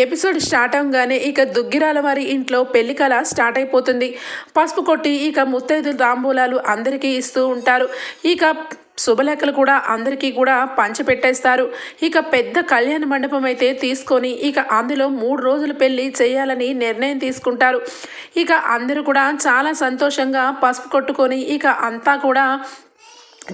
Episode start అవగానే ఇక దుగ్గిరాల వారి ఇంట్లో పెళ్ళి కళ స్టార్ట్ అయిపోతుంది. పసుపు కొట్టి ఇక ముత్తైదు తాంబూలాలు అందరికీ ఇస్తూ ఉంటారు. ఇక శుభలేఖలు కూడా అందరికీ కూడా పంచిపెట్టేస్తారు. ఇక పెద్ద కళ్యాణ మండపం అయితే తీసుకొని ఇక అందులో మూడు రోజులు పెళ్ళి చేయాలని నిర్ణయం తీసుకుంటారు. ఇక అందరూ కూడా చాలా సంతోషంగా పసుపు కొట్టుకొని ఇక అంతా కూడా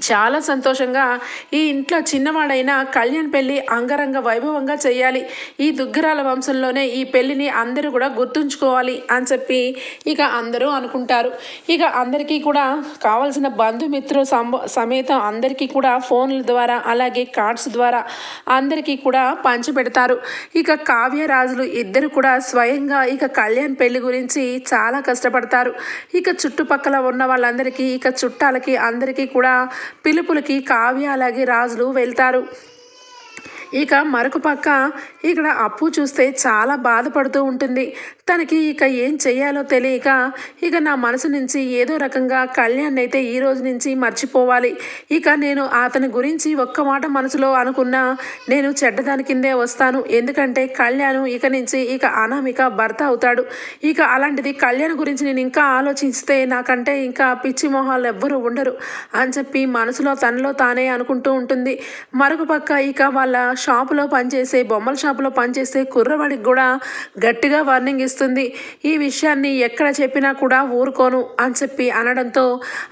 చాలా సంతోషంగా ఈ ఇంట్లో చిన్నవాడైన కళ్యాణ్ పెళ్ళి అంగరంగ వైభవంగా చేయాలి. ఈ దుగ్గరాల వంశంలోనే ఈ పెళ్ళిని అందరూ కూడా గుర్తుంచుకోవాలి అని చెప్పి ఇక అందరూ అనుకుంటారు. ఇక అందరికీ కూడా కావలసిన బంధుమిత్రు సమేతం అందరికీ కూడా ఫోన్ల ద్వారా అలాగే కార్డ్స్ ద్వారా అందరికీ కూడా పంచిపెడతారు. ఇక కావ్యరాజులు ఇద్దరు కూడా స్వయంగా ఇక కళ్యాణ్ పెళ్ళి గురించి చాలా కష్టపడతారు. ఇక చుట్టుపక్కల ఉన్న వాళ్ళందరికీ ఇక చుట్టాలకి అందరికీ కూడా పిలుపులకి కావ్య అలాగే రాజులు వెళ్తారు. ఇక మరొక పక్క ఇక్కడ అప్పు చూస్తే చాలా బాధపడుతూ ఉంటుంది. తనకి ఇక ఏం చెయ్యాలో తెలియక ఇక నా మనసు నుంచి ఏదో రకంగా కళ్యాణ్ అయితే ఈ రోజు నుంచి మర్చిపోవాలి. ఇక నేను అతని గురించి ఒక్క మాట మనసులో అనుకున్నా నేను చెడ్డదాని కిందే వస్తాను. ఎందుకంటే కళ్యాణ్ ఇక నుంచి ఇక అనామిక భర్త అవుతాడు. ఇక అలాంటిది కళ్యాణ్ గురించి నేను ఇంకా ఆలోచిస్తే నాకంటే ఇంకా పిచ్చి మొహాలు ఎవ్వరూ ఉండరు అని చెప్పి మనసులో తనలో తానే అనుకుంటూ ఉంటుంది. మరొక పక్క ఇక వాళ్ళ షాపులో పనిచేసే బొమ్మల షాపులో పనిచేసే కుర్రవాడికి కూడా గట్టిగా వార్నింగ్ ఇస్తుంది. ఈ విషయాన్ని ఎక్కడ చెప్పినా కూడా ఊరుకోను అని చెప్పి అనడంతో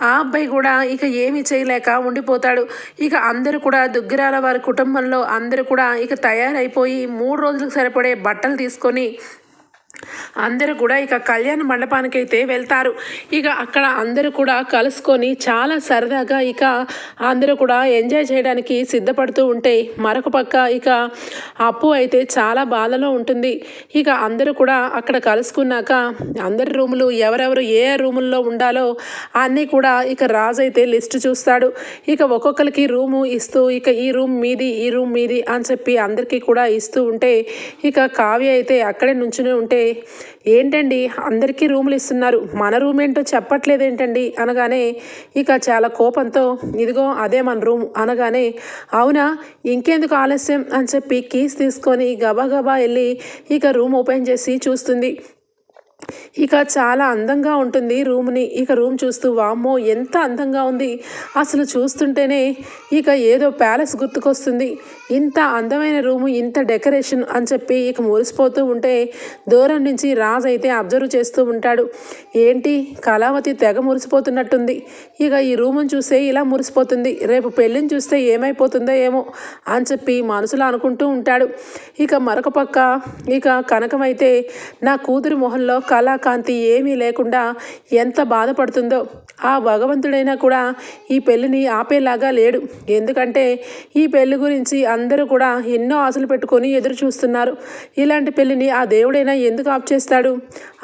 ఆ అబ్బాయి కూడా ఇక ఏమీ చేయలేక ఉండిపోతాడు. ఇక అందరూ కూడా దుగ్గిరాల వారి కుటుంబంలో అందరూ కూడా ఇక తయారైపోయి మూడు రోజులకు సరిపడే బట్టలు తీసుకొని అందరూ కూడా ఇక కళ్యాణ మండపానికి అయితే వెళ్తారు. ఇక అక్కడ అందరూ కూడా కలుసుకొని చాలా సరదాగా ఇక అందరూ కూడా ఎంజాయ్ చేయడానికి సిద్ధపడుతూ ఉంటే మరొక పక్క ఇక అప్పు అయితే చాలా బాధలో ఉంటుంది. ఇక అందరూ కూడా అక్కడ కలుసుకున్నాక అందరి రూములు ఎవరెవరు ఏ రూముల్లో ఉండాలో అన్నీ కూడా ఇక రాజు అయితే లిస్ట్ చూస్తాడు. ఇక ఒక్కొక్కరికి రూము ఇస్తూ ఇక ఈ రూమ్ మీది ఈ రూమ్ మీది అని చెప్పి అందరికీ కూడా ఇస్తూ ఉంటే ఇక కావ్య అయితే అక్కడే నుంచునే ఉంటే ఏంటండి? అందరికీ రూములు ఇస్తున్నారు. మన రూమ్ ఏంటో చెప్పట్లేదు ఏంటండి? అనగానే ఇక చాలా కోపంతో ఇదిగో అదే మన రూమ్ అనగానే అవునా? ఇంకెందుకు ఆలస్యం అని చెప్పి కీస్ తీసుకొని గబా వెళ్ళి ఇక రూమ్ ఓపెన్ చేసి చూస్తుంది. ఇక చాలా అందంగా ఉంటుంది రూమ్ని. ఇక రూమ్ చూస్తూ వామ్మో ఎంత అందంగా ఉంది. అసలు చూస్తుంటేనే ఇక ఏదో ప్యాలెస్ గుర్తుకొస్తుంది. ఇంత అందమైన రూము ఇంత డెకరేషన్ అని చెప్పి ఇక మురిసిపోతూ ఉంటే దూరం నుంచి రాజు అయితే అబ్జర్వ్ చేస్తూ ఉంటాడు. ఏంటి కళావతి తెగ మురిసిపోతున్నట్టుంది. ఇక ఈ రూమును చూస్తే ఇలా మురిసిపోతుంది. రేపు పెళ్ళిని చూస్తే ఏమైపోతుందో ఏమో అని చెప్పి మనసులో అనుకుంటూ ఉంటాడు. ఇక మరొక పక్క ఇక కనకమైతే నా కూతురి మొహంలో కళాకాంతి ఏమీ లేకుండా ఎంత బాధపడుతుందో ఆ భగవంతుడైనా కూడా ఈ పెళ్ళిని ఆపేలాగా లేడు. ఎందుకంటే ఈ పెళ్ళి గురించి అందరూ కూడా ఎన్నో ఆశలు పెట్టుకొని ఎదురు చూస్తున్నారు. ఇలాంటి పెళ్ళిని ఆ దేవుడైనా ఎందుకు ఆప్ చేస్తాడు?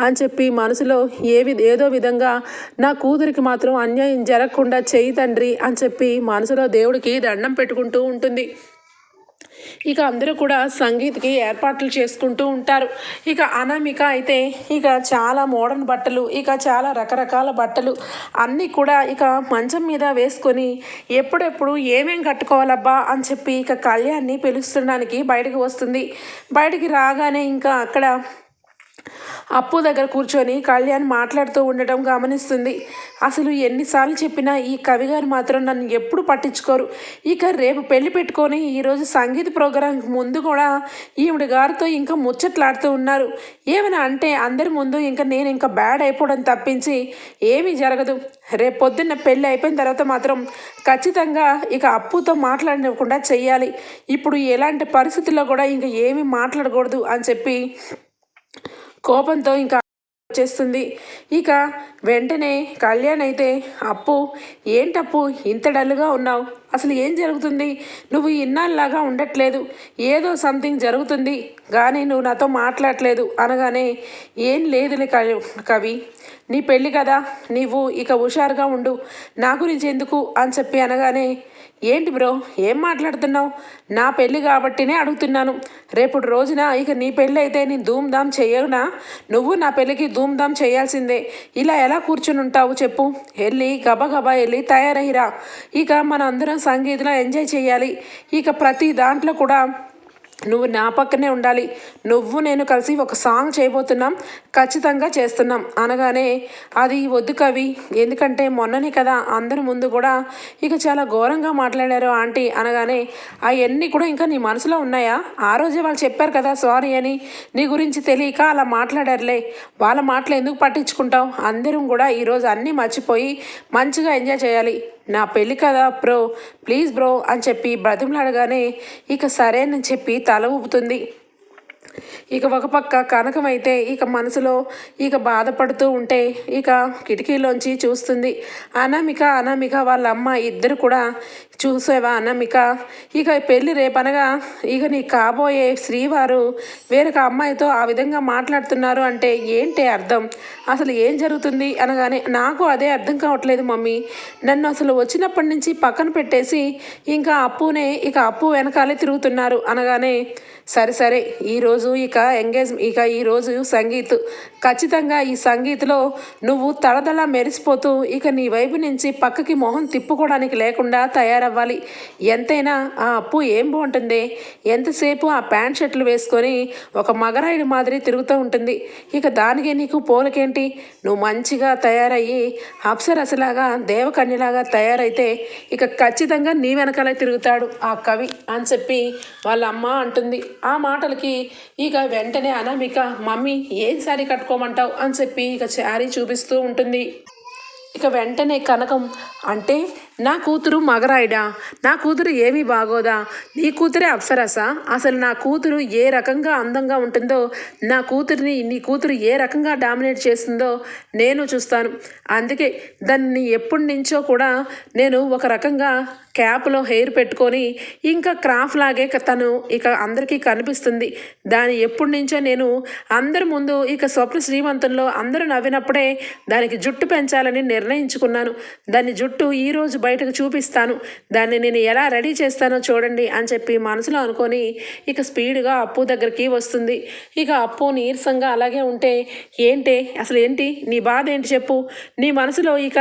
అని చెప్పి మనసులో ఏవి ఏదో విధంగా నా కూతురికి మాత్రం అన్యాయం జరగకుండా చేయి తండ్రి అని చెప్పి మనసులో దేవుడికి దండం పెట్టుకుంటూ ఉంటుంది. ఇక అందరూ కూడా సంగీత్కి ఏర్పాట్లు చేసుకుంటూ ఉంటారు. ఇక అనామిక అయితే ఇక చాలా మోడర్న్ బట్టలు ఇక చాలా రకరకాల బట్టలు అన్నీ కూడా ఇక మంచం మీద వేసుకొని ఎప్పుడెప్పుడు ఏమేం కట్టుకోవాలబ్బా అని చెప్పి ఇక కళ్యాణ్ని పిలుస్తుండడానికి బయటకు వస్తుంది. బయటికి రాగానే ఇంకా అక్కడ అప్పు దగ్గర కూర్చొని కళ్యాణ్ మాట్లాడుతూ ఉండటం గమనిస్తుంది. అసలు ఎన్నిసార్లు చెప్పినా ఈ కవిగారు మాత్రం నన్ను ఎప్పుడు పట్టించుకోరు. ఇక రేపు పెళ్ళి పెట్టుకొని ఈరోజు సంగీత ప్రోగ్రాంకి ముందు కూడా ఈవిడ గారితో ఇంకా ముచ్చట్లాడుతూ ఉన్నారు. ఏమైనా అంటే అందరి ముందు ఇంకా నేను ఇంకా బ్యాడ్ అయిపోవడం తప్పించి ఏమీ జరగదు. రేపు పొద్దున్న పెళ్ళి అయిపోయిన తర్వాత మాత్రం ఖచ్చితంగా ఇక అప్పుతో మాట్లాడకుండా చెయ్యాలి. ఇప్పుడు ఎలాంటి పరిస్థితుల్లో కూడా ఇంకా ఏమీ మాట్లాడకూడదు అని చెప్పి కోపంతో ఇంకా వచ్చేస్తుంది ఇక వెంటనే కళ్యాణ్ అయితే అప్పు ఏంటప్పు ఇంత డల్గా ఉన్నావు? అసలు ఏం జరుగుతుంది? నువ్వు ఇన్నాళ్ళలాగా ఉండట్లేదు. ఏదో సంథింగ్ జరుగుతుంది. కానీ నువ్వు నాతో మాట్లాడలేదు అనగానే ఏం లేదులే కవి. నీ పెళ్ళి కదా. నీవు ఇక హుషారుగా ఉండు. నా గురించి ఎందుకు? అని చెప్పి అనగానే ఏంటి బ్రో? ఏం మాట్లాడుతున్నావు? నా పెళ్ళి కాబట్టినే అడుగుతున్నాను. రేపటి రోజున ఇక నీ పెళ్ళి అయితే నేను ధూమ్ చేయవునా నువ్వు నా పెళ్ళికి ధూమ్ధామ్ చేయాల్సిందే. ఇలా ఎలా కూర్చుని ఉంటావు చెప్పు. వెళ్ళి గబగబా వెళ్ళి తయారయ్యిరా. ఇక మన అందరం సంగీతంలో ఎంజాయ్ చేయాలి. ఇక ప్రతి దాంట్లో కూడా నువ్వు నా పక్కనే ఉండాలి. నువ్వు నేను కలిసి ఒక సాంగ్ చేయబోతున్నాం. ఖచ్చితంగా చేస్తున్నాం. అనగానే అది వద్దు కవి. ఎందుకంటే మొన్ననే కదా అందరి ముందు కూడా ఇక చాలా ఘోరంగా మాట్లాడారు ఆంటీ అనగానే అవన్నీ కూడా ఇంకా నీ మనసులో ఉన్నాయా? ఆ రోజే వాళ్ళు చెప్పారు కదా సారీ అని. నీ గురించి తెలియక అలా మాట్లాడారులే. వాళ్ళ మాటలు ఎందుకు పట్టించుకుంటావు? అందరం కూడా ఈరోజు అన్నీ మర్చిపోయి మంచిగా ఎంజాయ్ చేయాలి. నా పెళ్ళి కదా బ్రో. ప్లీజ్ బ్రో అని చెప్పి బ్రతిమలాడగానే ఇక సరేనని చెప్పి తల ఊపుతుంది. ఇక ఒక పక్క కనకమైతే ఇక మనసులో ఇక బాధపడుతూ ఉంటే ఇక కిటికీలోంచి చూస్తుంది. అనామిక అనామిక వాళ్ళ అమ్మ ఇద్దరు కూడా చూసేవా అనామిక? ఇక పెళ్ళి రేపనగా ఇక నీ కాబోయే శ్రీవారు వేరొక అమ్మాయితో ఆ విధంగా మాట్లాడుతున్నారు అంటే ఏంటి అర్థం? అసలు ఏం జరుగుతుంది అనగానే నాకు అదే అర్థం కావట్లేదు మమ్మీ. నన్ను అసలు వచ్చినప్పటి నుంచి పక్కన పెట్టేసి ఇంకా అప్పునే ఇక అప్పు వెనకాలే తిరుగుతున్నారు అనగానే సరే సరే ఈరోజు ఇక ఎంగేజ్ ఇక ఈరోజు సంగీత్. ఖచ్చితంగా ఈ సంగీత్లో నువ్వు తడదలా మెరిసిపోతూ ఇక నీ వైపు నుంచి పక్కకి మొహం తిప్పుకోవడానికి లేకుండా తయారవ్వాలి. ఎంతైనా ఆ అప్పు ఏం బాగుంటుంది? ఎంతసేపు ఆ ప్యాంట్ షర్ట్లు వేసుకొని ఒక మగరాయుడు మాదిరి తిరుగుతూ ఉంటుంది. ఇక దానికి నీకు పోలికేంటి? నువ్వు మంచిగా తయారయ్యి అప్సరసలాగా దేవకన్యలాగా తయారైతే ఇక ఖచ్చితంగా నీ వెనకాలే తిరుగుతాడు ఆ కవి అని చెప్పి వాళ్ళ అమ్మ అంటుంది. ఆ మాటలకి ఇక వెంటనే అనామిక మమ్మీ ఏం శారీ కట్టుకోమంటావు? అని చెప్పి ఇక శారీ చూపిస్తూ ఉంటుంది. ఇక వెంటనే కనకం అంటే నా కూతురు మగరాయిడా నా కూతురు ఏమీ బాగోదా? నీ కూతురే అప్సరస? అసలు నా కూతురు ఏ రకంగా అందంగా ఉంటుందో నా కూతురిని నీ కూతురు ఏ రకంగా డామినేట్ చేస్తుందో నేను చూస్తాను. అందుకే దాన్ని ఎప్పటి నుంచో కూడా నేను ఒక రకంగా క్యాప్లో హెయిర్ పెట్టుకొని ఇంకా క్రాఫ్ లాగే తను ఇక అందరికీ కనిపిస్తుంది. దాని ఎప్పటి నుంచో నేను అందరి ముందు ఇక స్వప్న శ్రీమంతంలో అందరూ నవ్వినప్పుడే దానికి జుట్టు పెంచాలని నిర్ణయించుకున్నాను. దాని జుట్టు ఈరోజు బయటకు చూపిస్తాను. దాన్ని నేను ఎలా రెడీ చేస్తానో చూడండి అని చెప్పి మనసులో అనుకొని ఇక స్పీడ్గా అప్పు దగ్గరికి వస్తుంది. ఇక అప్పు నీరసంగా అలాగే ఉంటే ఏంటి అసలు ఏంటి నీ బాధ ఏంటి చెప్పు. నీ మనసులో ఇక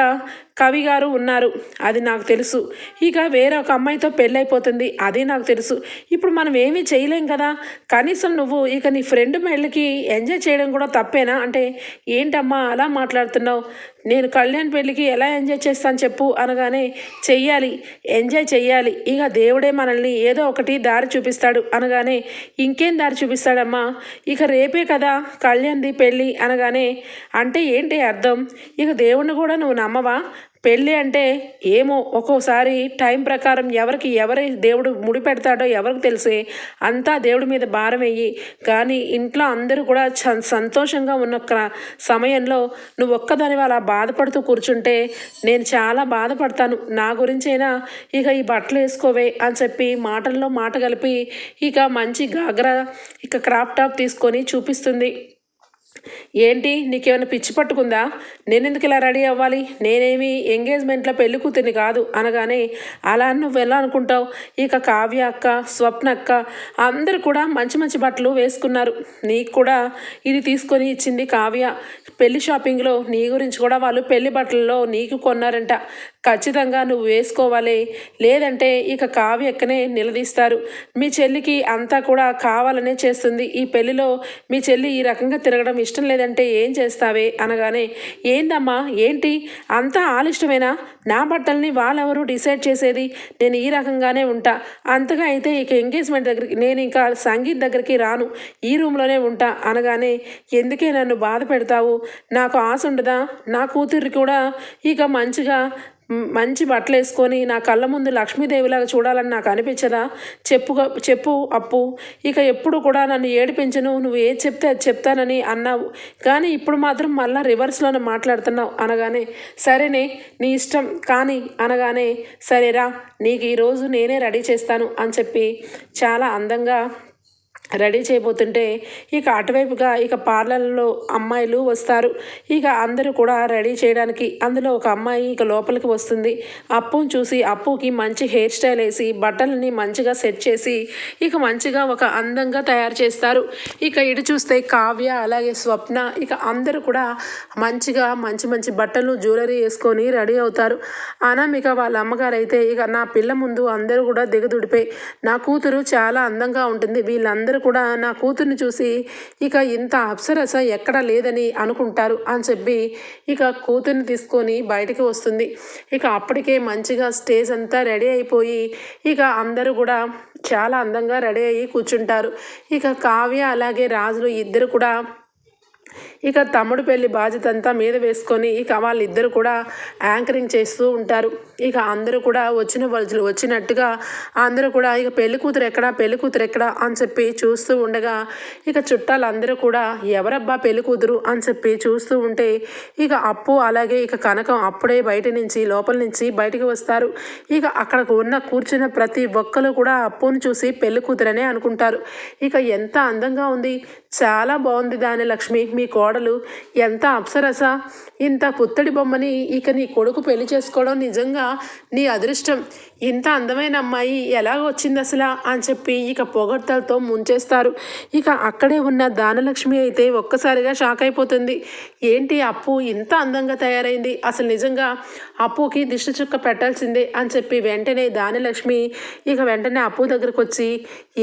కవి గారు ఉన్నారు. అది నాకు తెలుసు. ఇక వేరే ఒక అమ్మాయితో పెళ్ళైపోతుంది. అది నాకు తెలుసు. ఇప్పుడు మనం ఏమీ చేయలేం కదా? కనీసం నువ్వు ఇక నీ ఫ్రెండ్ మెళ్ళకి ఎంజాయ్ చేయడం కూడా తప్పేనా? అంటే ఏంటమ్మా అలా మాట్లాడుతున్నావు? నేను కళ్యాణ్ పెళ్ళికి ఎలా ఎంజాయ్ చేస్తాను చెప్పు అనగానే చెయ్యాలి. ఎంజాయ్ చెయ్యాలి. ఇక దేవుడే మనల్ని ఏదో ఒకటి దారి చూపిస్తాడు అనగానే ఇంకేం దారి చూపిస్తాడమ్మా? ఇక రేపే కదా కళ్యాణ్ది పెళ్ళి అనగానే అంటే ఏంటి అర్థం? ఇక దేవుణ్ణి కూడా నువ్వు నమ్మవా? పెళ్ళి అంటే ఏమో ఒక్కోసారి టైం ప్రకారం ఎవరికి ఎవరి దేవుడు ముడి పెడతాడో ఎవరికి తెలిసే అంతా దేవుడి మీద భారం వెయ్యి కానీ ఇంట్లో అందరూ కూడా చ సంతోషంగా ఉన్న క్ర- సమయంలో నువ్వు ఒక్కదాని అలా బాధపడుతూ కూర్చుంటే నేను చాలా బాధపడతాను. నా గురించైనా ఇక ఈ బట్టలు వేసుకోవే అని చెప్పి మాటల్లో మాట కలిపి ఇక మంచి గాగ్రా ఇక క్రాప్ టాప్ తీసుకొని చూపిస్తుంది. ఏంటి? నీకేమైనా పిచ్చి పట్టుకుందా? నేను ఎందుకు ఇలా రెడీ అవ్వాలి? నేనేమి ఎంగేజ్మెంట్లో పెళ్ళి కూతురిని కాదు అనగానే అలా నువ్వు వెళ్ళాలనుకుంటావు అనుకుంటావు? ఇక కావ్య అక్క స్వప్న అక్క అందరూ కూడా మంచి మంచి బట్టలు వేసుకున్నారు. నీకు కూడా ఇది తీసుకొని ఇచ్చింది కావ్య. పెళ్ళి షాపింగ్లో నీ గురించి కూడా వాళ్ళు పెళ్ళి బట్టలలో నీకు కొన్నారంట. ఖచ్చితంగా నువ్వు వేసుకోవాలి. లేదంటే ఇక కావ్యక్కనే నిలదీస్తారు. మీ చెల్లికి అంతా కూడా కావాలనే చేస్తుంది. ఈ పెళ్ళిలో మీ చెల్లి ఈ రకంగా తిరగడం ఇష్టం లేదంటే ఏం చేస్తావే అనగానే ఏందమ్మా? ఏంటి? అంతా ఆలిష్టమేనా? నా బట్టల్ని వాళ్ళెవరూ డిసైడ్ చేసేది? నేను ఈ రకంగానే ఉంటా. అంతగా అయితే ఇక ఎంగేజ్మెంట్ దగ్గరికి నేను ఇంకా సంగీత్ దగ్గరికి రాను. ఈ రూమ్లోనే ఉంటా. అనగానే ఎందుకే నన్ను బాధ పెడతావు? నాకు ఆశ ఉండదా? నా కూతురికి కూడా ఇక మంచిగా మంచి బట్టలు వేసుకొని నా కళ్ళ ముందు లక్ష్మీదేవిలాగా చూడాలని నాకు అనిపించదా? చెప్పు చెప్పు అప్పు. ఇక ఎప్పుడు కూడా నన్ను ఏడిపించను. నువ్వు ఏది చెప్తే అది చెప్తానని అన్నావు. కానీ ఇప్పుడు మాత్రం మళ్ళీ రివర్స్లోనే మాట్లాడుతున్నావు అనగానే సరేనే నీ ఇష్టం కానీ అనగానే సరేరా నీకు ఈరోజు నేనే రెడీ చేస్తాను అని చెప్పి చాలా అందంగా రెడీ చేయబోతుంటే ఇక అటువైపుగా ఇక పార్లర్లో అమ్మాయిలు వస్తారు. ఇక అందరూ కూడా రెడీ చేయడానికి అందులో ఒక అమ్మాయి ఇక లోపలికి వస్తుంది. అప్పును చూసి అప్పుకి మంచి హెయిర్ స్టైల్ వేసి బట్టలని మంచిగా సెట్ చేసి ఇక మంచిగా ఒక అందంగా తయారు చేస్తారు. ఇక ఇటు చూస్తే కావ్య అలాగే స్వప్న ఇక అందరూ కూడా మంచిగా మంచి మంచి బట్టలు జ్యువెలరీ వేసుకొని రెడీ అవుతారు. అనామిక వాళ్ళ అమ్మగారు అయితే ఇక నా పిల్ల ముందు అందరూ కూడా దిగదుడిపోయి నా కూతురు చాలా అందంగా ఉంటుంది. వీళ్ళందరూ కూడా నా కూతుర్ని చూసి ఇక ఇంత అప్సరస ఎక్కడ లేదని అనుకుంటారు అని చెప్పి ఇక కూతుర్ని తీసుకొని బయటికి వస్తుంది. ఇక అప్పటికే మంచిగా స్టేజ్ అంతా రెడీ అయిపోయి ఇక అందరూ కూడా చాలా అందంగా రెడీ అయ్యి కూర్చుంటారు. ఇక కావ్య అలాగే రాజులు ఇద్దరు కూడా ఇక తమ్ముడు పెళ్ళి బాధ్యత అంతా మీద వేసుకొని ఇక వాళ్ళిద్దరు కూడా యాంకరింగ్ చేస్తూ ఉంటారు. ఇక అందరూ కూడా వచ్చిన వాళ్ళు వచ్చినట్టుగా అందరూ కూడా ఇక పెళ్ళి కూతురు ఎక్కడా పెళ్ళి కూతురు ఎక్కడా అని చెప్పి చూస్తూ ఉండగా ఇక చుట్టాలందరూ కూడా ఎవరబ్బా పెళ్ళి కూతురు అని చెప్పి చూస్తూ ఉంటే ఇక అప్పు అలాగే ఇక కనకం అప్పుడే బయట నుంచి లోపల నుంచి బయటికి వస్తారు. ఇక అక్కడ ఉన్న కూర్చున్న ప్రతి ఒక్కరు కూడా అప్పును చూసి పెళ్ళి కూతురనే అనుకుంటారు. ఇక ఎంత అందంగా ఉంది. చాలా బాగుంది దాని లక్ష్మి మీ కోడలు ఎంత అప్సరస. ఇంత పుత్తడి బొమ్మని ఇక నీ కొడుకు పెళ్ళి చేసుకోవడం నిజంగా నీ అదృష్టం. ఇంత అందమైన అమ్మాయి ఎలా వచ్చింది అసలు అని చెప్పి ఇక పొగడ్తలతో ముంచేస్తారు. ఇక అక్కడే ఉన్న దానలక్ష్మి అయితే ఒక్కసారిగా షాక్ అయిపోతుంది. ఏంటి అప్పు ఇంత అందంగా తయారైంది? అసలు నిజంగా అప్పుకి దిష్టి చుక్క పెట్టాల్సిందే అని చెప్పి వెంటనే దానలక్ష్మి ఇక వెంటనే అప్పు దగ్గరకు వచ్చి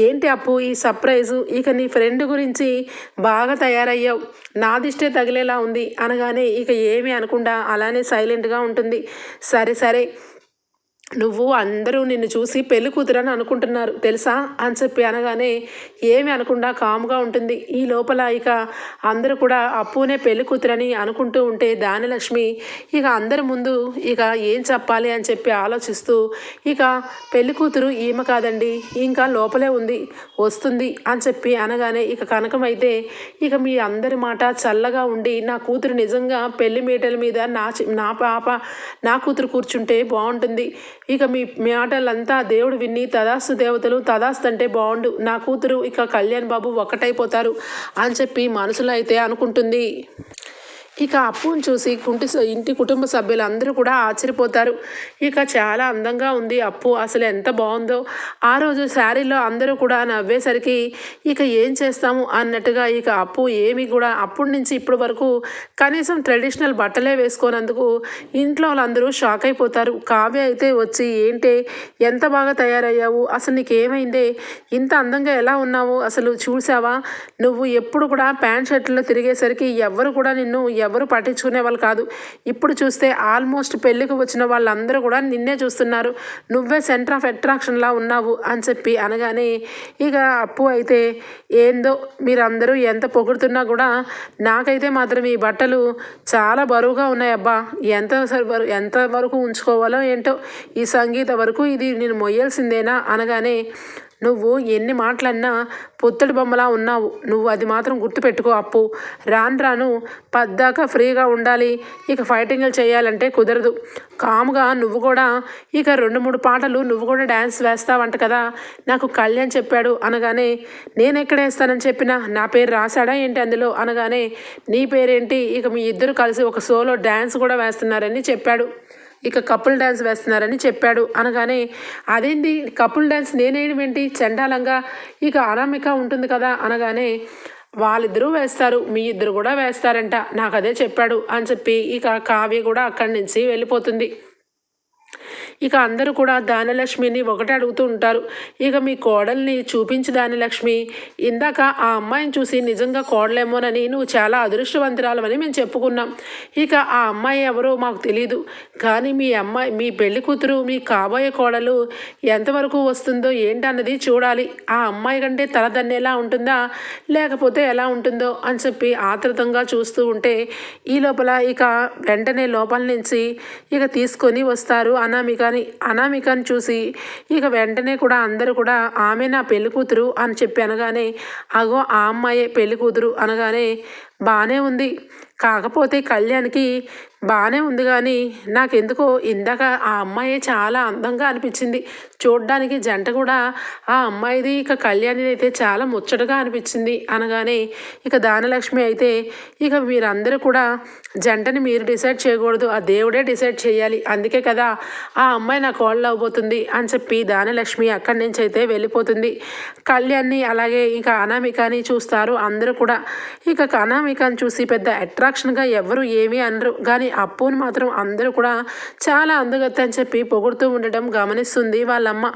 ఏంటి అప్పు ఈ సర్ప్రైజు? ఇక నీ ఫ్రెండ్ గురించి బాగా తయారయ్యావు. నా దిష్టే తగిలేలా ఉంది అనగానే ఇక ఏమీ అనకుండా అలానే సైలెంట్గా ఉంటుంది. సరే సరే. నువ్వు అందరూ నిన్ను చూసి పెళ్ళి కూతురని అనుకుంటున్నారు తెలుసా? అని చెప్పి అనగానే ఏమి అనకుండా కామ్గా ఉంటుంది. ఈ లోపల ఇక అందరూ కూడా అప్పునే పెళ్ళి కూతురని అనుకుంటూ ఉంటే దానిలక్ష్మి ఇక అందరి ముందు ఇక ఏం చెప్పాలి అని చెప్పి ఆలోచిస్తూ ఇక పెళ్ళి కూతురు ఈమె కాదండి ఇంకా లోపలే ఉంది వస్తుంది అని చెప్పి అనగానే ఇక కనకమైతే ఇక మీ అందరి మాట చల్లగా ఉండి నా కూతురు నిజంగా పెళ్ళి మీటల మీద నా నా పాప నా కూతురు కూర్చుంటే బాగుంటుంది. ఇక మీ మాటలంతా దేవుడు విని తదాస్తు దేవతలు తదాస్తు అంటే బాగుండు నా కూతురు ఇక కళ్యాణ్ బాబు ఒక్కటైపోతారు అని చెప్పి మనసులో అయితే అనుకుంటుంది. ఇక అప్పును చూసి కుంటి స- ఇంటి కుటుంబ సభ్యులందరూ కూడా ఆశ్చర్యపోతారు. ఇక చాలా అందంగా ఉంది అప్పు. అసలు ఎంత బాగుందో. ఆ రోజు శారీలో అందరూ కూడా నవ్వేసరికి ఇక ఏం చేస్తాము అన్నట్టుగా ఇక అప్పు ఏమి కూడా అప్పటి నుంచి ఇప్పటి వరకు కనీసం ట్రెడిషనల్ బట్టలే వేసుకోనందుకు ఇంట్లో వాళ్ళందరూ షాక్ అయిపోతారు. కావ్య అయితే వచ్చి ఏంటి? ఎంత బాగా తయారయ్యావు? అసలు నీకేమైందే? ఇంత అందంగా ఎలా ఉన్నావు? అసలు చూసావా నువ్వు ఎప్పుడు కూడా ప్యాంట్ షర్ట్లో తిరిగేసరికి ఎవ్వరు కూడా నిన్ను ఎవరు పట్టించుకునే వాళ్ళు కాదు. ఇప్పుడు చూస్తే ఆల్మోస్ట్ పెళ్ళికి వచ్చిన వాళ్ళందరూ కూడా నిన్నే చూస్తున్నారు. నువ్వే సెంటర్ ఆఫ్ అట్రాక్షన్లా ఉన్నావు అని చెప్పి అనగానే ఇక అప్పు అయితే ఏందో మీరందరూ ఎంత పొగుడుతున్నా కూడా నాకైతే మాత్రం ఈ బట్టలు చాలా బరువుగా ఉన్నాయి అబ్బా. ఎంత సరి ఎంత వరకు ఉంచుకోవాలో ఏంటో ఈ సంగీత వరకు ఇది నేను మొయ్యాల్సిందేనా అనగానే నువ్వు ఎన్ని మాటలన్నా పొత్తుడు బొమ్మలా ఉన్నావు. నువ్వు అది మాత్రం గుర్తుపెట్టుకో అప్పు. రాను రాను పద్దాక ఫ్రీగా ఉండాలి. ఇక ఫైటింగ్లు చేయాలంటే కుదరదు. కాముగా నువ్వు కూడా ఇక రెండు మూడు పాటలు నువ్వు కూడా డ్యాన్స్ వేస్తావంట కదా. నాకు కళ్యాణ్ చెప్పాడు అనగానే నేను ఎక్కడ వేస్తానని చెప్పినా నా పేరు రాశాడా ఏంటి అందులో? అనగానే నీ పేరేంటి? ఇక మీ ఇద్దరు కలిసి ఒక సోలో డ్యాన్స్ కూడా వేస్తున్నారని చెప్పాడు. ఇక కపుల్ డ్యాన్స్ వేస్తున్నారని చెప్పాడు. అనగానే అదేంటి కపుల్ డ్యాన్స్ నేనేయడం ఏంటి చండాలంగా? ఇక అనామిక ఉంటుంది కదా? అనగానే వాళ్ళిద్దరూ వేస్తారు. మీ ఇద్దరు కూడా వేస్తారంట. నాకు అదే చెప్పాడు. అని చెప్పి ఇక కావ్య కూడా అక్కడి నుంచి వెళ్ళిపోతుంది. ఇక అందరూ కూడా దానలక్ష్మిని ఒకటి అడుగుతూ ఉంటారు. ఇక మీ కోడల్ని చూపించి దానలక్ష్మి. ఇందాక ఆ అమ్మాయిని చూసి నిజంగా కోడలేమోనని నువ్వు చాలా అదృష్టవంతురాలమని మేము చెప్పుకున్నాం. ఇక ఆ అమ్మాయి ఎవరో మాకు తెలియదు కానీ మీ అమ్మాయి మీ పెళ్ళి కూతురు మీ కాబోయే కోడలు ఎంతవరకు వస్తుందో ఏంటన్నది చూడాలి. ఆ అమ్మాయి కంటే తలదన్నేలా ఉంటుందా లేకపోతే ఎలా ఉంటుందో అని చెప్పి ఆతృతంగా చూస్తూ ఉంటే ఈ లోపల ఇక వెంటనే లోపల నుంచి ఇక తీసుకొని వస్తారు అనామిక. కానీ అనామికను చూసి ఇక వెంటనే కూడా అందరూ కూడా ఆమె నా పెళ్ళి కూతురు అని చెప్పి అనగానే అగో ఆ అమ్మాయే పెళ్ళి కూతురు అనగానే బాగానే ఉంది. కాకపోతే కళ్యాణ్కి బాగానే ఉంది కానీ నాకెందుకో ఇందాక ఆ అమ్మాయి చాలా అందంగా అనిపించింది. చూడ్డానికి జంట కూడా ఆ అమ్మాయిది ఇక కళ్యాణి అయితే చాలా ముచ్చటగా అనిపించింది అనగానే ఇక దానలక్ష్మి అయితే ఇక మీరందరూ కూడా జంటని మీరు డిసైడ్ చేయకూడదు ఆ దేవుడే డిసైడ్ చేయాలి. అందుకే కదా ఆ అమ్మాయి నా కోళ్ళు అవ్వబోతుంది అని చెప్పి దానలక్ష్మి అక్కడి నుంచి అయితే వెళ్ళిపోతుంది. కళ్యాణ్ని అలాగే ఇక అనామికని చూస్తారు అందరూ కూడా. ఇక అనామికని చూసి పెద్ద అట్రాక్షన్గా ఎవరు ఏమీ అనరు. కానీ అప్పుని మాత్రం అందరూ కూడా చాలా అందగత్త అని చెప్పి పొగుడుతూ ఉండటం గమనిస్తుంది వాళ్ళమ్మ.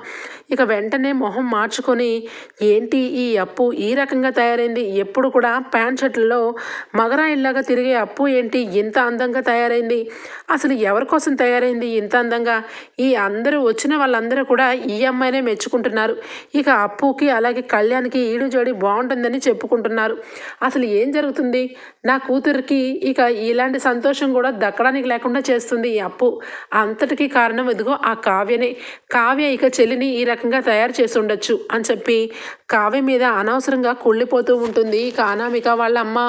ఇక వెంటనే మొహం మార్చుకొని ఏంటి ఈ అప్పు? ఈ రకంగా తయారైంది. ఎప్పుడు కూడా ప్యాంట్ షర్ట్లలో మగరాయిల్లాగా తిరిగే అప్పు ఏంటి? ఇంత అందంగా తయారైంది. అసలు ఎవరి కోసం తయారైంది ఇంత అందంగా? ఈ అందరూ వచ్చిన వాళ్ళందరూ కూడా ఈ అమ్మాయినే మెచ్చుకుంటున్నారు. ఇక అప్పుకి అలాగే కళ్యాణ్కి ఈడు జోడి బాగుంటుందని చెప్పుకుంటున్నారు. అసలు ఏం జరుగుతుంది? నా కూతురికి ఇక ఇలాంటి సంతోషం కూడా దక్కడానికి లేకుండా చేస్తుంది ఈ అప్పు. అంతటికీ కారణం ఇదిగో ఆ కావ్యనే. కావ్య ఇక చెల్లిని ఈ రకంగా తయారు చేసి ఉండొచ్చు అని చెప్పి కావ్య మీద అనవసరంగా కుళ్ళిపోతూ ఉంటుంది. ఇక అనామిక వాళ్ళ అమ్మ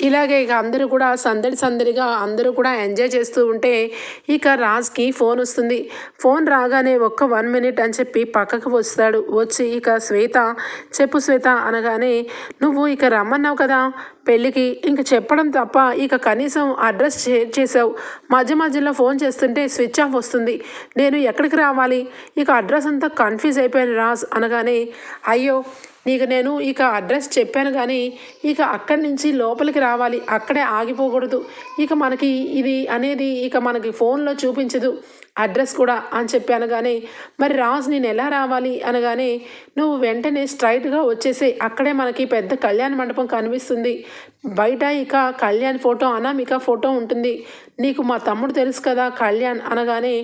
ఇలాగే ఇక అందరూ కూడా సందడి సందడిగా అందరూ కూడా ఎంజాయ్ చేస్తూ ఉంటే ఇక రాజ్కి ఫోన్ వస్తుంది. ఫోన్ రాగానే ఒక్క వన్ మినిట్ అని చెప్పి పక్కకు వస్తాడు. వచ్చి ఇక శ్వేత చెప్పు శ్వేత అనగానే నువ్వు ఇక రమ్మన్నావు కదా? పెళ్ళికి ఇంక చెప్పడం తప్ప ఇక కనీసం అడ్రస్ షేర్ చేసావు మధ్య మధ్యలో ఫోన్ చేస్తుంటే స్విచ్ ఆఫ్ వస్తుంది. నేను ఎక్కడికి రావాలి? ఇక అడ్రస్ అంతా కన్ఫ్యూజ్ అయిపోయాను రాస్ అనగానే అయ్యో నీకు నేను ఇక అడ్రస్ చెప్పాను కానీ ఇక అక్కడి నుంచి లోపలికి రావాలి. అక్కడే ఆగిపోకూడదు. ఇక మనకి ఇది అనేది ఇక మనకి ఫోన్లో చూపించదు. అడ్రస్ కూడా అని చెప్పి అనగానే మరి రాజు నేను ఎలా రావాలి? అనగానే నువ్వు వెంటనే స్ట్రైట్గా వచ్చేసే అక్కడే మనకి పెద్ద కళ్యాణ మండపం కనిపిస్తుంది. బయట ఇక కళ్యాణ్ ఫోటో అనామిక ఫోటో ఉంటుంది. నీకు మా తమ్ముడు తెలుసు కదా కళ్యాణ్ అనగానే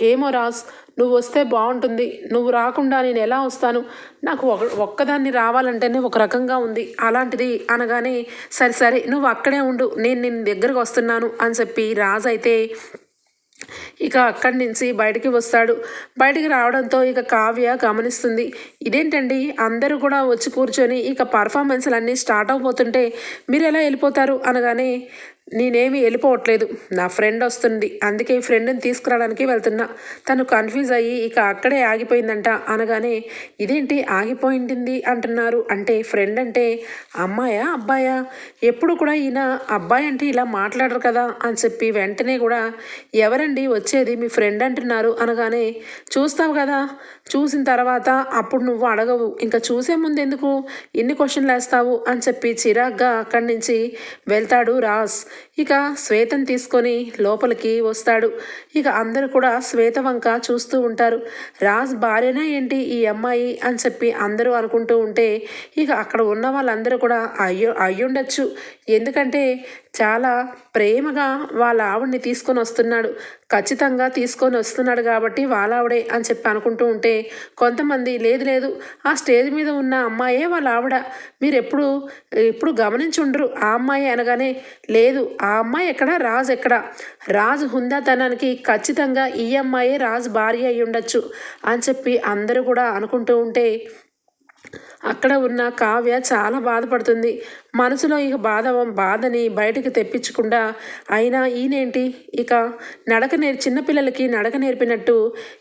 ఏమో రాజ్ నువ్వు వస్తే బాగుంటుంది. నువ్వు రాకుండా నేను ఎలా వస్తాను? నాకు ఒక ఒక్కదాన్ని రావాలంటేనే ఒక రకంగా ఉంది. అలాంటిది అనగానే సరే సరే నువ్వు అక్కడే ఉండు. నేను నిన్ను దగ్గరకు వస్తున్నాను అని చెప్పి రాజు అయితే ఇక అక్కడి నుంచి బయటికి వస్తాడు. బయటికి రావడంతో ఇక కావ్య గమనిస్తుంది. ఇదేంటండి? అందరూ కూడా వచ్చి కూర్చొని ఇక పర్ఫార్మెన్స్లు అన్నీ స్టార్ట్ అవబోతుంటే మీరు ఎలా వెళ్ళిపోతారు? అనగానే నేనేమి వెళ్ళిపోవట్లేదు. నా ఫ్రెండ్ వస్తుంది. అందుకే ఫ్రెండ్ని తీసుకురావడానికి వెళ్తున్నా. తను కన్ఫ్యూజ్ అయ్యి ఇక అక్కడే ఆగిపోయిందంట. అనగానే ఇదేంటి ఆగిపోయింది? అంటున్నారు. అంటే ఫ్రెండ్ అంటే అమ్మాయా అబ్బాయా? ఎప్పుడు కూడా ఈయన అబ్బాయి అంటే ఇలా మాట్లాడరు కదా? అని చెప్పి వెంటనే కూడా ఎవరండి వచ్చేది మీ ఫ్రెండ్? అంటున్నారు. అనగానే చూస్తావు కదా చూసిన తర్వాత అప్పుడు నువ్వు అడగవు. ఇంకా చూసే ముందు ఎందుకు? ఎన్ని క్వశ్చన్లు వేస్తావు? అని చెప్పి చిరాగ్గా అక్కడి నుంచి వెళ్తాడు రాస్. ఇక శ్వేతం తీసుకొని లోపలికి వస్తాడు. ఇక అందరూ కూడా శ్వేత వంక చూస్తూ ఉంటారు. రాజ్ భార్యనా ఏంటి ఈ అమ్మాయి అని చెప్పి అందరూ అనుకుంటూ ఉంటే ఇక అక్కడ ఉన్న వాళ్ళందరూ కూడా అయ్యో అయ్యుండొచ్చు. ఎందుకంటే చాలా ప్రేమగా వాళ్ళ ఆవిడ్ని తీసుకొని వస్తున్నాడు. ఖచ్చితంగా తీసుకొని వస్తున్నాడు కాబట్టి వాళ్ళ ఆవిడే అని చెప్పి అనుకుంటూ ఉంటే కొంతమంది లేదు లేదు ఆ స్టేజ్ మీద ఉన్న అమ్మాయే వాళ్ళ ఆవిడ. మీరు ఎప్పుడు ఎప్పుడు గమనించుండరు? ఆ అమ్మాయి అనగానే లేదు ఆ అమ్మాయి ఎక్కడ? రాజు ఎక్కడ? రాజు హుందాతనానికి ఖచ్చితంగా ఈ అమ్మాయే రాజు భార్య అయి ఉండొచ్చు అని చెప్పి అందరూ కూడా అనుకుంటూ ఉంటే అక్కడ ఉన్న కావ్య చాలా బాధపడుతుంది. మనసులో ఇక బాధ బాధని బయటకు తెప్పించకుండా అయినా ఈయనేంటి? ఇక నడక నేర్ చిన్నపిల్లలకి నడక నేర్పినట్టు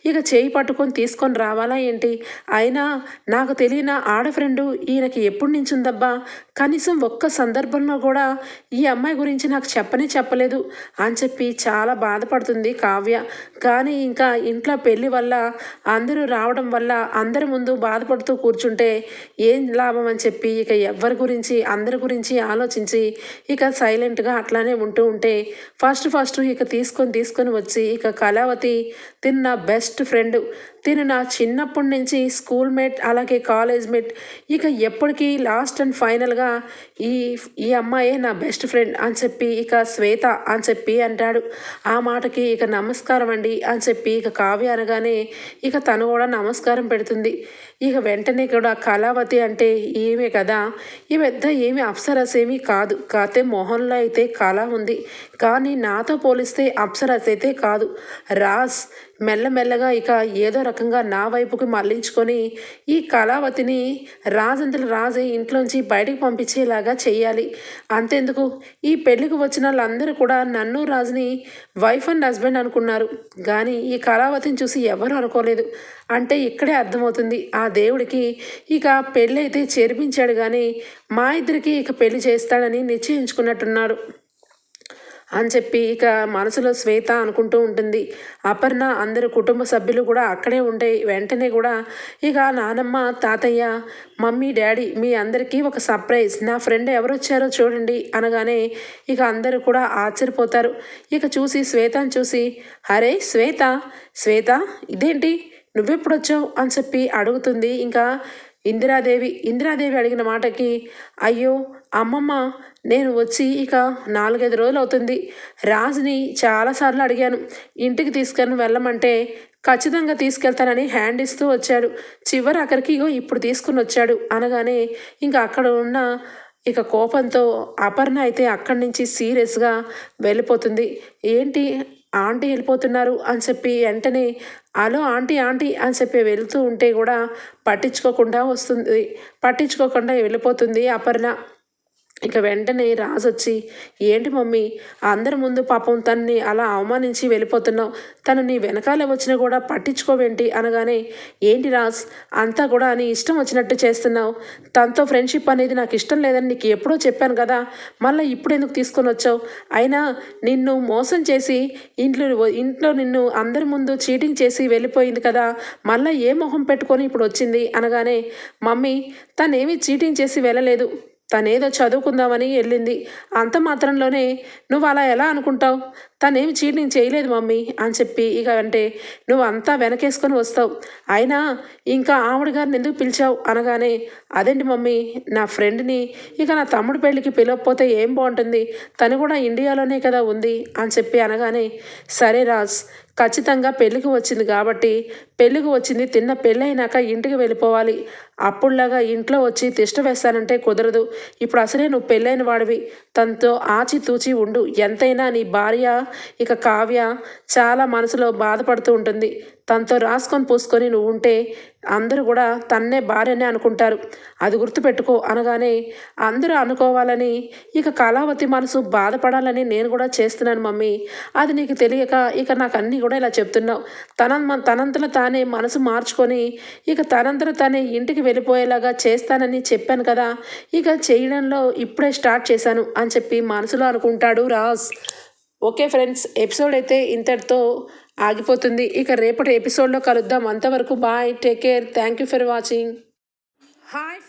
ఇక చేయి పట్టుకొని తీసుకొని రావాలా ఏంటి? అయినా నాకు తెలియన ఆడ ఫ్రెండు ఈయనకి ఎప్పుడు నుంచి ఉందబ్బా కనీసం ఒక్క సందర్భంలో కూడా ఈ అమ్మాయి గురించి నాకు చెప్పనే చెప్పలేదు అని చెప్పి చాలా బాధపడుతుంది కావ్య. కానీ ఇంకా ఇంట్లో పెళ్ళి వల్ల అందరూ రావడం వల్ల అందరి ముందు బాధపడుతూ కూర్చుంటే ఏం లాభం అని చెప్పి ఇక ఎవరి గురించి అందరి గురించి ఆలోచించి ఇక సైలెంట్గా అట్లానే ఉంటూ ఉంటే ఫస్ట్ ఫస్ట్ ఇక తీసుకొని తీసుకొని వచ్చి ఇక కళావతి తిన్న బెస్ట్ ఫ్రెండ్ తిను నా చిన్నప్పటి నుంచి స్కూల్ మేట్ అలాగే కాలేజ్ మేట్. ఇక ఎప్పటికీ లాస్ట్ అండ్ ఫైనల్గా ఈ ఈ అమ్మాయే నా బెస్ట్ ఫ్రెండ్ అని చెప్పి ఇక శ్వేత అని చెప్పి అంటాడు. ఆ మాటకి ఇక నమస్కారం అండి అని చెప్పి ఇక కావ్య అనగానే ఇక తను కూడా నమస్కారం పెడుతుంది. ఇక వెంటనే కూడా కళావతి అంటే ఏమే కదా. ఈ పెద్ద ఏమి అప్సరస్ ఏమీ కాదు. కాతే మొహంలో అయితే కళ ఉంది. కానీ నాతో పోలిస్తే అప్సరస్ అయితే కాదు. రాస్ మెల్లమెల్లగా ఇక ఏదో రకంగా నా వైపుకి మళ్ళించుకొని ఈ కళావతిని రాజంతల రాజే ఇంట్లోంచి బయటికి పంపించేలాగా చేయాలి అంతెందుకు? ఈ పెళ్ళికి వచ్చిన వాళ్ళందరూ కూడా నన్ను రాజుని వైఫ్ అండ్ హస్బెండ్ అనుకున్నారు. కానీ ఈ కళావతిని చూసి ఎవరు అనుకోలేదు. అంటే ఇక్కడే అర్థమవుతుంది. ఆ దేవుడికి ఇక పెళ్ళైతే చేర్పించాడు కానీ మా ఇద్దరికి ఇక పెళ్ళి చేస్తాడని నిశ్చయించుకున్నట్టున్నారు. అని చెప్పి ఇక మనసులో శ్వేత అనుకుంటూ ఉంటుంది. అపర్ణ అందరు కుటుంబ సభ్యులు కూడా అక్కడే ఉండే వెంటనే కూడా ఇక నానమ్మ తాతయ్య మమ్మీ డాడీ మీ అందరికీ ఒక సర్ప్రైజ్. నా ఫ్రెండ్ ఎవరు వచ్చారో చూడండి అనగానే ఇక అందరూ కూడా ఆశ్చర్యపోతారు. ఇక చూసి శ్వేతను చూసి అరే శ్వేత శ్వేత ఇదేంటి? నువ్వెప్పుడు వచ్చావు అని చెప్పి అడుగుతుంది. ఇంకా ఇందిరాదేవి ఇందిరాదేవి అడిగిన మాటకి అయ్యో అమ్మమ్మ నేను వచ్చి ఇక నాలుగైదు రోజులు అవుతుంది రాజుని చాలాసార్లు అడిగాను. ఇంటికి తీసుకొని వెళ్ళమంటే ఖచ్చితంగా తీసుకెళ్తానని హ్యాండ్ ఇస్తూ వచ్చాడు. చివరి అక్కడికి ఇగో ఇప్పుడు తీసుకుని వచ్చాడు అనగానే ఇంకా అక్కడ ఉన్న ఇక కోపంతో అపర్ణ అయితే అక్కడి నుంచి సీరియస్గా వెళ్ళిపోతుంది. ఏంటి ఆంటీ వెళ్ళిపోతున్నారు అని చెప్పి వెంటనే హలో ఆంటీ ఆంటీ అని చెప్పి వెళ్తూ ఉంటే కూడా పట్టించుకోకుండా వస్తుంది. పట్టించుకోకుండా వెళ్ళిపోతుంది అపర్ణ. ఇక వెంటనే రాజు వచ్చి ఏంటి మమ్మీ అందరి ముందు పాపం తనని అలా అవమానించి వెళ్ళిపోతున్నావు. తను నీ వెనకాల వచ్చినా కూడా పట్టించుకోవేంటి? అనగానే ఏంటి రాజ్ అంతా కూడా నీ ఇష్టం వచ్చినట్టు చేస్తున్నావు. తనతో ఫ్రెండ్షిప్ అనేది నాకు ఇష్టం లేదని నీకు ఎప్పుడో చెప్పాను కదా మళ్ళీ ఇప్పుడు ఎందుకు తీసుకొని వచ్చావు? అయినా నిన్ను మోసం చేసి ఇంట్లో ఇంట్లో నిన్ను అందరి ముందు చీటింగ్ చేసి వెళ్ళిపోయింది కదా మళ్ళీ ఏ మొహం పెట్టుకొని ఇప్పుడు వచ్చింది? అనగానే మమ్మీ తనేమీ చీటింగ్ చేసి వెళ్ళలేదు. తనేదో చదువుకుందామని వెళ్ళింది అంత మాత్రంలోనే నువ్వు అలా ఎలా అనుకుంటావు? తనేమి చీటింగ్ చేయలేదు మమ్మీ అని చెప్పి ఇక అంటే నువ్వు అంతా వెనకేసుకొని వస్తావు. అయినా ఇంకా ఆవిడ గారిని ఎందుకు పిలిచావు? అనగానే అదేంటి మమ్మీ నా ఫ్రెండ్ని ఇక నా తమ్ముడు పెళ్ళికి పిలవకపోతే ఏం బాగుంటుంది? తను కూడా ఇండియాలోనే కదా ఉంది అని చెప్పి అనగానే సరే రాజ్ ఖచ్చితంగా పెళ్ళికి వచ్చింది కాబట్టి పెళ్ళికి వచ్చింది తిన్న పెళ్ళైనాక ఇంటికి వెళ్ళిపోవాలి. అప్పుడులాగా ఇంట్లో వచ్చి తిష్ట వేస్తానంటే కుదరదు. ఇప్పుడు అసలే నువ్వు పెళ్ళైన వాడివి. తనతో ఆచితూచి ఉండు. ఎంతైనా నీ భార్య ఇక కావ్య చాలా మనసులో బాధపడుతూ ఉంటుంది. తనతో రాసుకొని పూసుకొని నువ్వు ఉంటే అందరూ కూడా తన్నే భార్యనే అనుకుంటారు. అది గుర్తుపెట్టుకో అనగానే అందరూ అనుకోవాలని ఇక కళావతి మనసు బాధపడాలని నేను కూడా చేస్తున్నాను మమ్మీ. అది నీకు తెలియక ఇక నాకు అన్నీ కూడా ఇలా చెప్తున్నావు. తన తనంతలో తానే మనసు మార్చుకొని ఇక తనంతలో తానే ఇంటికి వెళ్ళిపోయేలాగా చేస్తానని చెప్పాను కదా ఇక చేయడంలో ఇప్పుడే స్టార్ట్ చేశాను అని చెప్పి మనసులో అనుకుంటాడు రాజ్. ఓకే ఫ్రెండ్స్ ఎపిసోడ్ అయితే ఇంతటితో ఆగిపోతుంది. ఇక రేపటి ఎపిసోడ్లో కలుద్దాం. అంతవరకు bye take care. Thank you for watching. Hi